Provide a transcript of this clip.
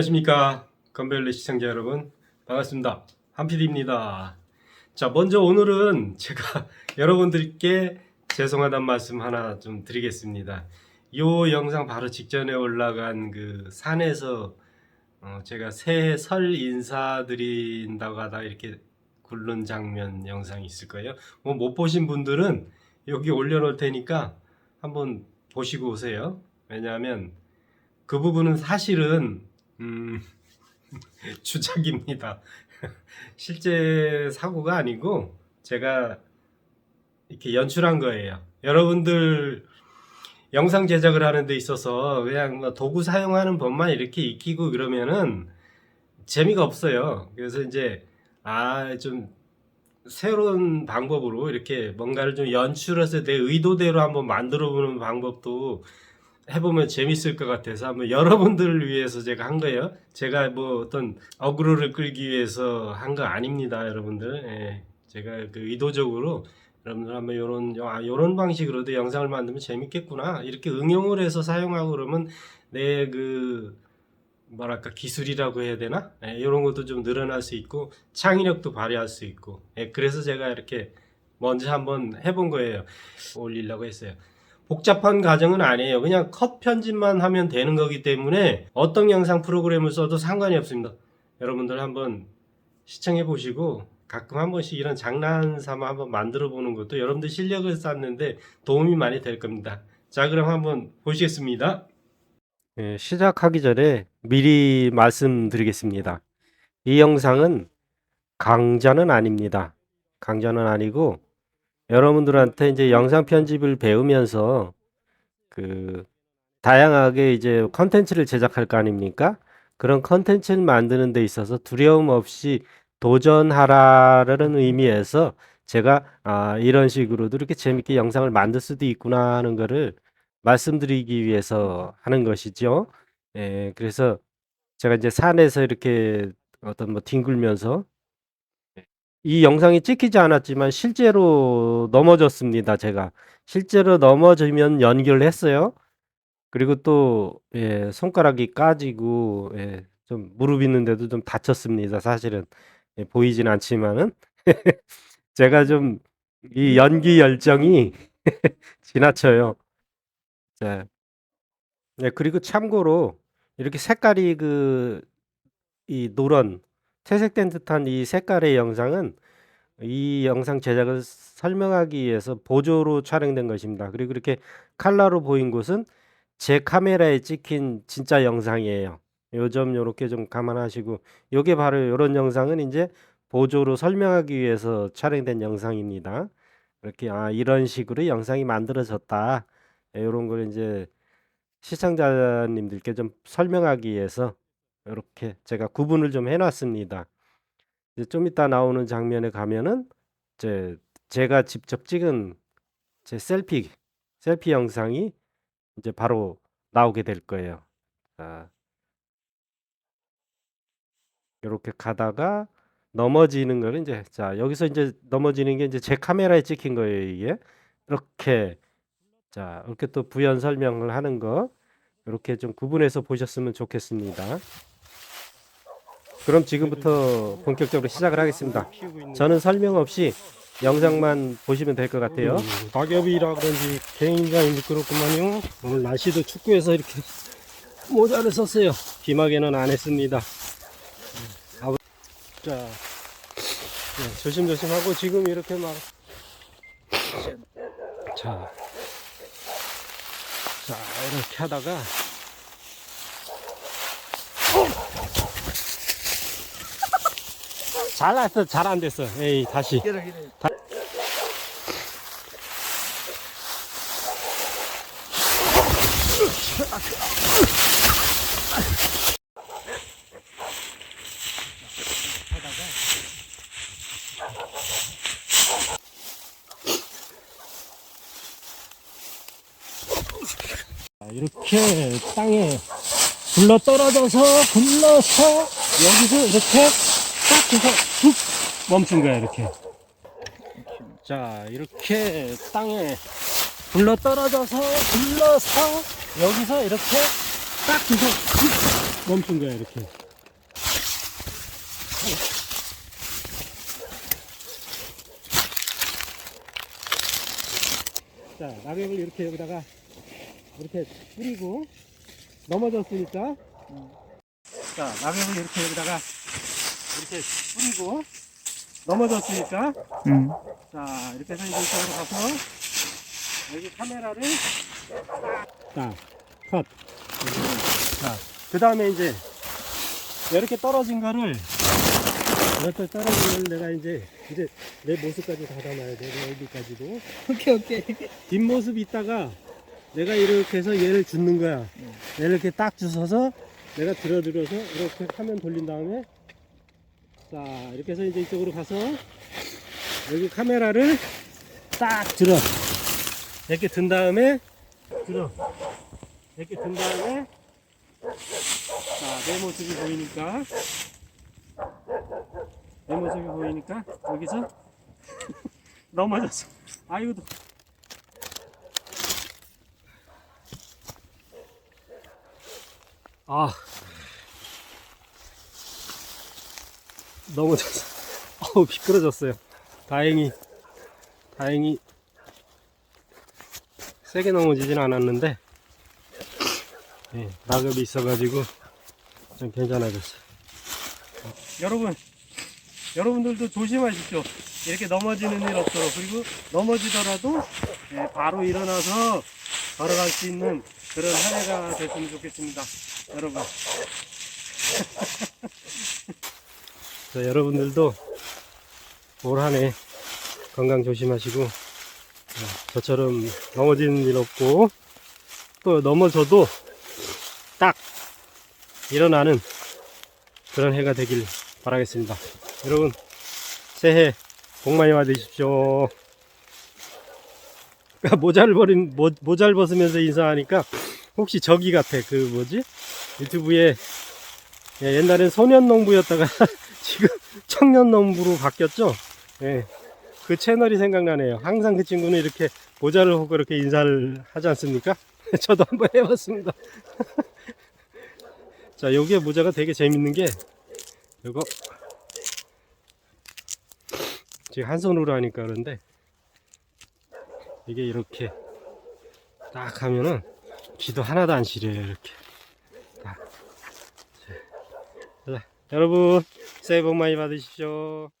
안녕하십니까. 건벨리 시청자 여러분 반갑습니다. 한PD입니다. 자 먼저 오늘은 제가 여러분들께 죄송하다는 말씀 하나 좀 드리겠습니다. 요 영상 바로 직전에 올라간 그 산에서 어, 제가 새해 설 인사드린다고 하다 이렇게 굴른 장면 영상이 있을 거예요. 뭐 못 보신 분들은 여기 올려놓을 테니까 한번 보시고 오세요. 왜냐하면 그 부분은 사실은 음, 주작입니다. 실제 사고가 아니고 제가 이렇게 연출한 거예요. 여러분들 영상 제작을 하는 데 있어서 그냥 뭐 도구 사용하는 법만 이렇게 익히고 그러면은 재미가 없어요. 그래서 이제 아 좀 새로운 방법으로 이렇게 뭔가를 좀 연출해서 내 의도대로 한번 만들어 보는 방법도 해보면 재밌을 것 같아서 한번 여러분들을 위해서 제가 한 거예요. 제가 뭐 어떤 어그로를 끌기 위해서 한 거 아닙니다, 여러분들. 예, 제가 그 의도적으로 여러분들 한번 요런 아, 요런 방식으로도 영상을 만들면 재밌겠구나. 이렇게 응용을 해서 사용하고 그러면 내 그 뭐랄까 기술이라고 해야 되나? 예, 이런 것도 좀 늘어날 수 있고 창의력도 발휘할 수 있고. 예, 그래서 제가 이렇게 먼저 한번 해본 거예요. 올리려고 했어요 복잡한 과정은 아니에요. 그냥 컷 편집만 하면 되는 거기 때문에 어떤 영상 프로그램을 써도 상관이 없습니다. 여러분들 한번 시청해 보시고 가끔 한 번씩 이런 장난 삼아 한번 만들어 보는 것도 여러분들 실력을 쌓는데 도움이 많이 될 겁니다. 자, 그럼 한번 보시겠습니다. 예, 시작하기 전에 미리 말씀드리겠습니다. 이 영상은 강좌는 아닙니다. 강좌는 아니고 여러분들한테 이제 영상 편집을 배우면서 그 다양하게 이제 컨텐츠를 제작할 거 아닙니까? 그런 컨텐츠를 만드는 데 있어서 두려움 없이 도전하라라는 의미에서 제가 아, 이런 식으로도 이렇게 재밌게 영상을 만들 수도 있구나 하는 거를 말씀드리기 위해서 하는 것이죠. 예, 그래서 제가 이제 산에서 이렇게 어떤 뭐 뒹굴면서 이 영상이 찍히지 않았지만 실제로 넘어졌습니다, 제가. 실제로 넘어지면 연기를 했어요. 그리고 또 예, 손가락이 까지고 예, 좀 무릎 있는데도 좀 다쳤습니다, 사실은. 예, 보이진 않지만은 제가 좀 이 연기 열정이 지나쳐요. 자. 네, 그리고 참고로 이렇게 색깔이 그 이 노란 퇴색된 듯한 이 색깔의 영상은 이 영상 제작을 설명하기 위해서 보조로 촬영된 것입니다. 그리고 이렇게 칼라로 보인 곳은 제 카메라에 찍힌 진짜 영상이에요. 요점 요렇게 좀 감안하시고 요게 바로 요런 영상은 이제 보조로 설명하기 위해서 촬영된 영상입니다. 이렇게 아 이런 식으로 영상이 만들어졌다. 요런 걸 이제 시청자님들께 좀 설명하기 위해서 이렇게 제가 구분을 좀 해놨습니다. 이제 좀 이따 나오는 장면에 가면은 이제 제가 직접 찍은 제 셀피 셀피 영상이 이제 바로 나오게 될 거예요. 자, 이렇게 가다가 넘어지는 거는 이제 자 여기서 이제 넘어지는 게 이제 제 카메라에 찍힌 거예요 이게 이렇게 자 이렇게 또 부연 설명을 하는 거 이렇게 좀 구분해서 보셨으면 좋겠습니다. 그럼 지금부터 본격적으로 시작을 하겠습니다. 저는 설명 없이 영상만 보시면 될 것 같아요. 낙엽이라 그런지 개인감이 미끄럽구만요. 오늘 날씨도 춥고해서 이렇게 모자를 썼어요. 기막에는 안 했습니다. 자, 네, 조심조심 하고 지금 이렇게 막 자, 자 이렇게 하다가 잘났어 잘 안 됐어. 에이 다시. 자, 이렇게 땅에 굴러 떨어져서 굴러서 여기서 이렇게 딱 해서 툭 멈춘 거야 이렇게. 자 이렇게 땅에 굴러 떨어져서 굴러서 여기서 이렇게 딱 해서 툭 멈춘 거야 이렇게. 자 낙엽을 이렇게 여기다가 이렇게 뿌리고 넘어졌으니까 자 낙엽을 이렇게 여기다가 이렇게 뿌리고 넘어졌으니까. 음. 자 이렇게 해서 이제 이쪽으로 가서 여기 카메라를 딱컷. 자그 다음에 이제 이렇게 떨어진 거를 이렇게 떨어진 걸 내가 이제 이제 내 모습까지 다 담아야 돼내 얼굴까지도. 오케이 오케이. 뒷모습 있다가 내가 이렇게 해서 얘를 줍는 거야. 얘를 이렇게 딱 주워서 내가 들어들여서 이렇게 화면 돌린 다음에 자 이렇게 해서 이제 이쪽으로 가서 여기 카메라를 딱 들어. 이렇게 든 다음에 들어. 이렇게 든 다음에 자내 모습이 보이니까. 내 모습이 보이니까 여기서 넘어졌어 아이고 아 넘어졌어. 어우 미끄러졌어요. 다행히. 다행히 세게 넘어지진 않았는데 예, 낙엽이 있어가지고 좀 괜찮아졌어요. 여러분 여러분들도 조심하십시오. 이렇게 넘어지는 일 없도록. 그리고 넘어지더라도 예, 바로 일어나서 걸어갈 수 있는 그런 한 해가 됐으면 좋겠습니다. 여러분 자, 여러분들도 올 한 해 건강 조심하시고 어, 저처럼 넘어지는 일 없고 또 넘어져도 딱 일어나는 그런 해가 되길 바라겠습니다. 여러분 새해 복 많이 받으십시오. 모자를 버린 모, 모자를 벗으면서 인사하니까 혹시 저기 같아 그 뭐지 유튜브에 예, 옛날엔 소년농부였다가 지금 청년농부로 바뀌었죠. 예, 그 채널이 생각나네요. 항상 그 친구는 이렇게 모자를 하고 이렇게 인사를 하지 않습니까? 저도 한번 해봤습니다. 자, 여기에 모자가 되게 재밌는 게 이거 지금 한 손으로 하니까 그런데 이게 이렇게 딱 하면은 기도 하나도 안 시려요 이렇게 딱. 자, 자, 여러분 새해 복 많이 받으십시오